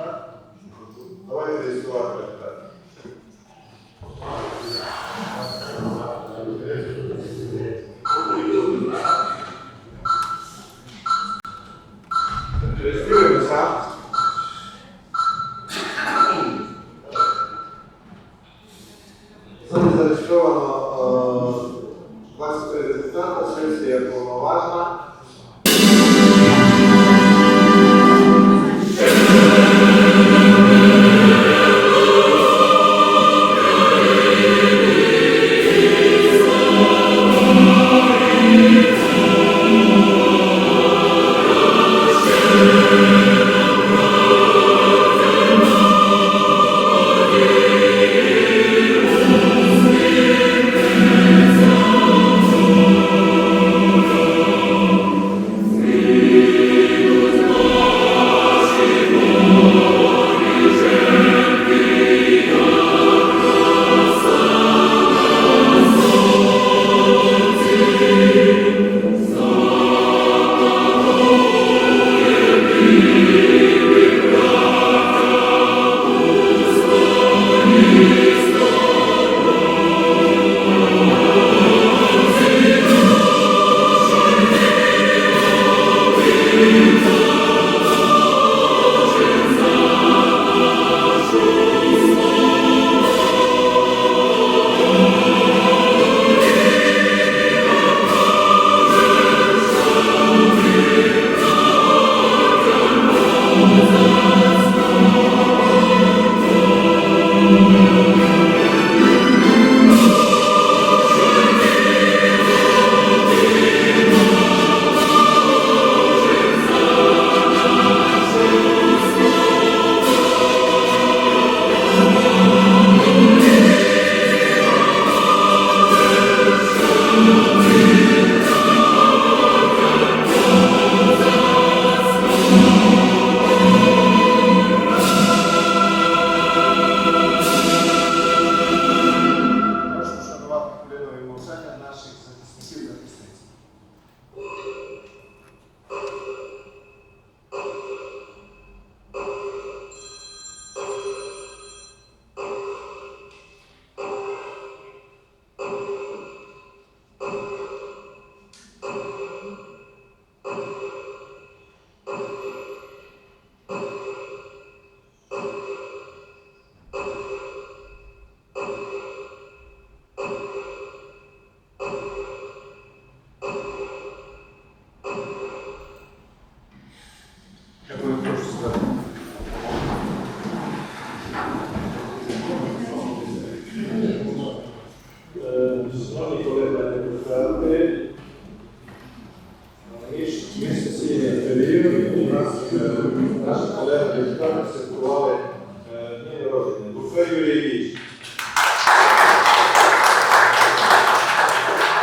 Так? Давайте реєструвати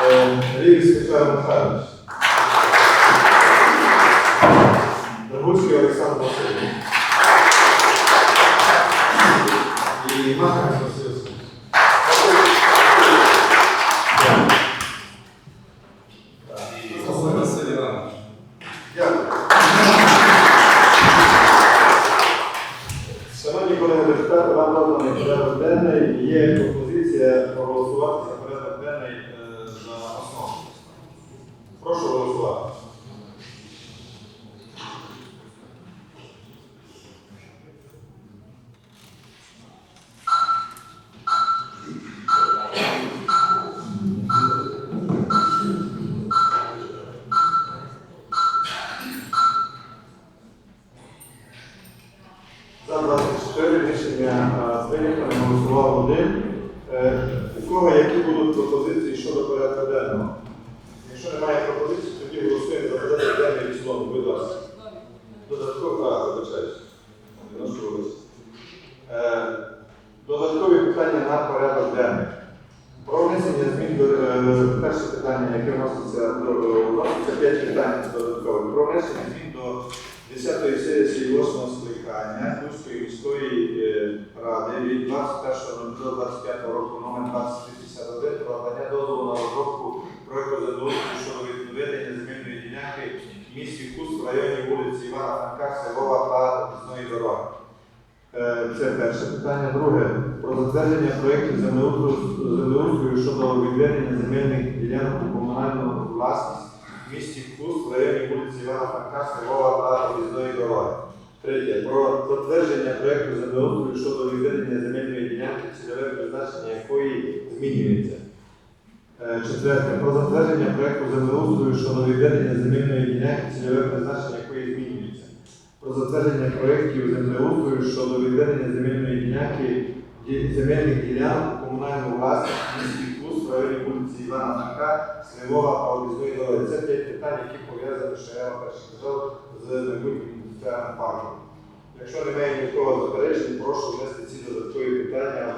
Рівський Михайло Михайлович. Драгульський Олександр Васильович. І Василь Васильович. Шановні колеги депутати, вам розданий порядок денний. Є пропозиція проголосувати за У кого які будуть пропозиції щодо порядку денного? Якщо немає пропозицій, тоді голосуємо за порядок денний в цілому, будь ласка. Додатково, а, вибачаюсь. Е, Додаткові питання на порядок денний. Про внесення змін до е, перше питання, яке вноситься до вноситься 5 питань додаткових. Про внесення змін до 10-ї сесії 8 скликання Київської міської е, ради від 21.25 року номер 2051 про надання дозволу на розробку проекту землеустрою щодо відведення земельної ділянки в місті Кус в районі вулиці Івана Франка, Селова та Об'їзної дороги. Е, Це перше питання. Друге. Про затвердження проєктів землеустрою щодо відведення земельних ділянок у комунальну власність в місті Кус в районі вулиці Івана Франка, Львова та об'їзної дороги. Третє. Про затвердження проєкту землеустрою щодо відведення земельної ділянки, цільове призначення якої змінюється. Е, Четверте. Про затвердження проєкту землеустрою щодо відведення земельної ділянки, цільове призначення якої змінюється. Про затвердження проєктів землеустрою щодо відведення земельної ділянки земельних ділянок у комунальну власність в місті в районі вулиці Івана Франка, Сливова та об'їзної дороги. Це п'ять питань, які пов'язані, що я вам сказав, з майбутнім індустріальним парком. Якщо немає нікого заперечень, прошу внести ці додаткові питання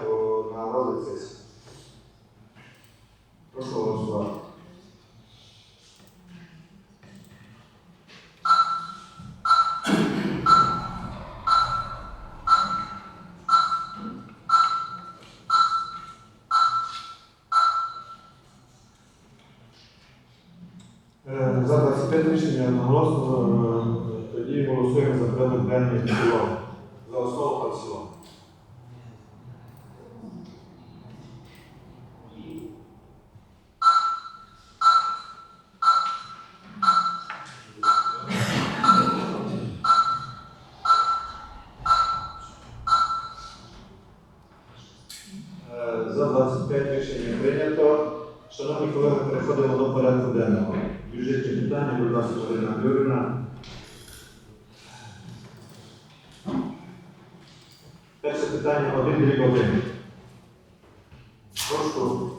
на розгляд сесії. Цілому. За основу та в. Е, За 25 рішення прийнято. Шановні колеги, переходимо до порядку денного. Бюджетні питання, будь ласка, Ірина Юрівна. Перше питання один дріб один. Прошу,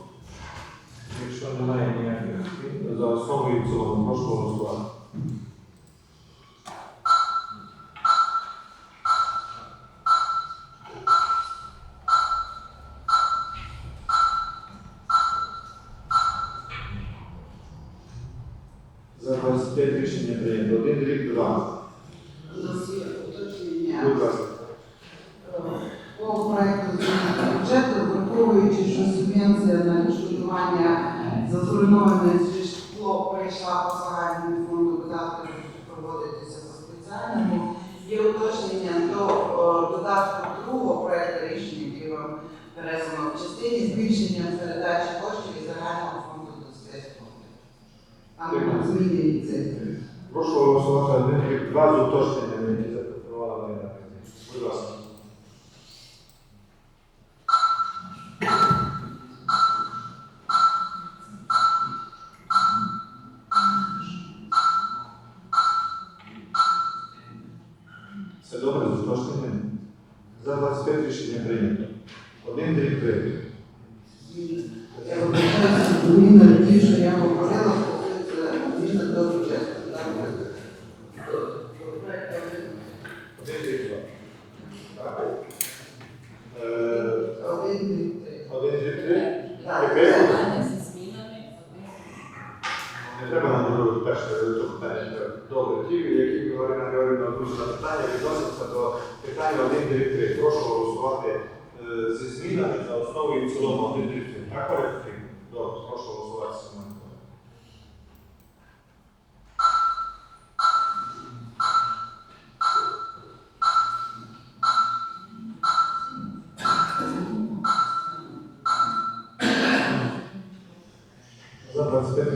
якщо немає ніяких за основу і в цілому, прошу голосувати. За 25 рішення прийнято. Один дріб два. У нас є уточнення Будь ласка. по проекту зміни бюджету, враховуючи, що субвенція на відшкодування за зруйноване житло перейшла по загальному фонду видатків, що проводитися по спеціальному. Є уточнення до додатку другого проекту рішення, який вам переслано в частині збільшення передачі коштів із загального фонду до спецфонду. Там зміни цифри. Прошу голосувати два з уточненнями,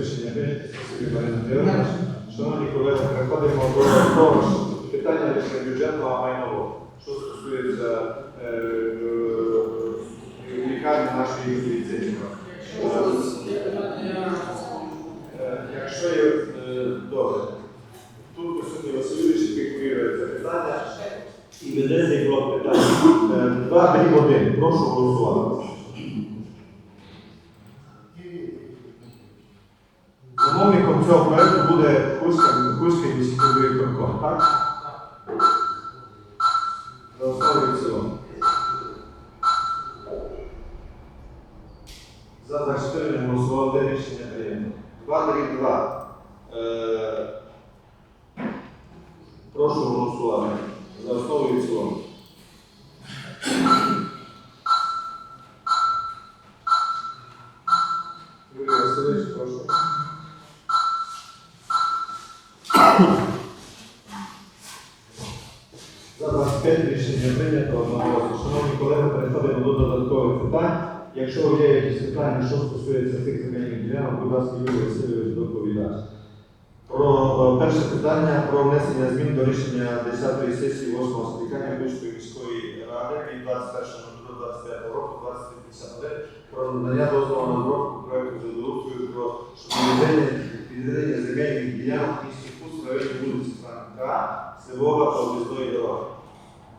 рішення Георгіївна. Шановні колеги, переходимо до того питання рішення бюджетного майнового, що стосується е, е, лікарні нашої юстиції. Е, Якщо є добре, тут присутній Васильович, який курує це питання, і веде цей блок дріб один. Прошу голосувати. Не голосував, де рішення прийнято. 2 дріб 2. Е, прошу голосувати. За основу і в цілому. Юрій Васильович, прошу. За 25 рішення Рішення прийнято одноголосно. Шановні колеги, переходимо до додаткових питань. Якщо є якісь питання, що стосується цих земельних ділянок, будь ласка, Юрій Васильович доповідач. Про е, перше питання про внесення змін до рішення 10-ї сесії 8-го скликання Бучської міської ради від 21.05 року 2351 про надання дозволу на розробку проекту землеустрою про відведення земельних ділянок місті Кус в районі вулиці Франка, Сивова та об'їзної дороги.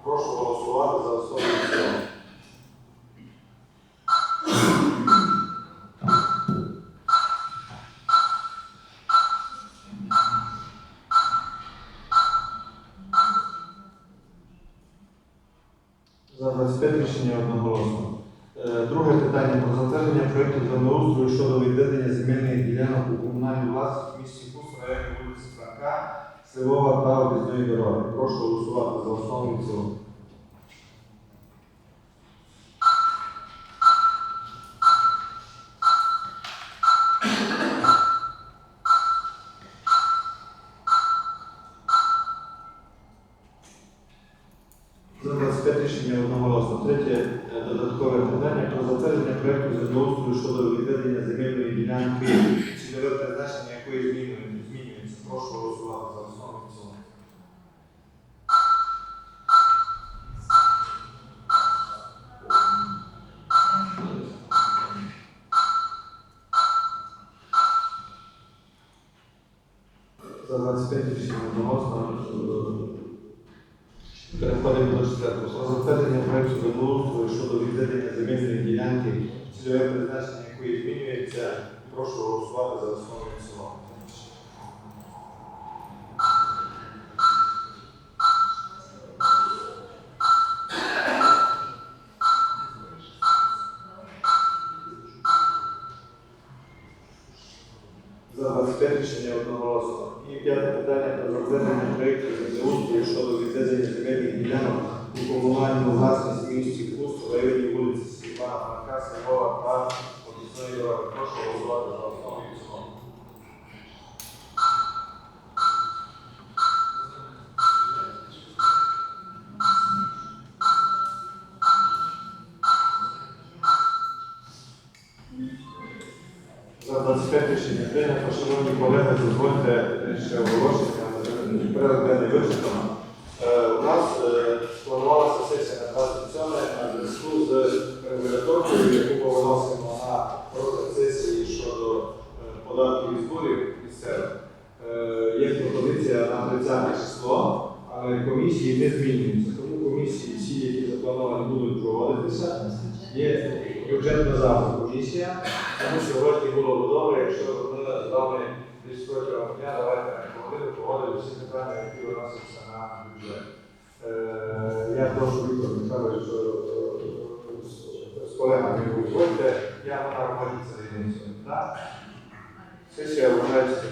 Прошу голосувати за основу одноголосно. Е, Друге питання про затвердження проєкту землеустрою щодо відведення земельних ділянок у комунальній власності в місті Кус районі вулиці Франка, Сивова та об'їзної дороги. Прошу голосувати за основу і цілому. Одноголосно. Переходимо до четвертого. Про затвердження проєкту землеустрою щодо відведення земельної ділянки, цільове призначення якої змінюється. Прошу голосувати за основу і питання про затвердження проєкту землеустрою щодо відведення земельних ділянок у комунальну власність місті Куст в районі вулиці Степана Франка, Сергова та Об'їзної дороги. Прошу голосувати за основу і цілому. За 25 рішення прийнято. Шановні колеги, дозвольте ще оголошення. Порядок денний вичерпано. Е, У нас е, планувалася сесія на 27 на зв'язку з регуляторкою, яку ми виносимо на розгляд сесії щодо е, податків і зборів місцевих. Є пропозиція на 30 число, але комісії не змінюються. Тому комісії всі, які заплановані, будуть проводитися. Є бюджетна завтра комісія. Тому сьогодні було б добре, якщо ми з вами десь протягом дня давайте на хвилину погодили всі питання, які виносяться на бюджет. Е, Я прошу Віктор Михайлович е, з- з колегами узгодьте, я на роботі це ініціюю. Так? Сесія вважається.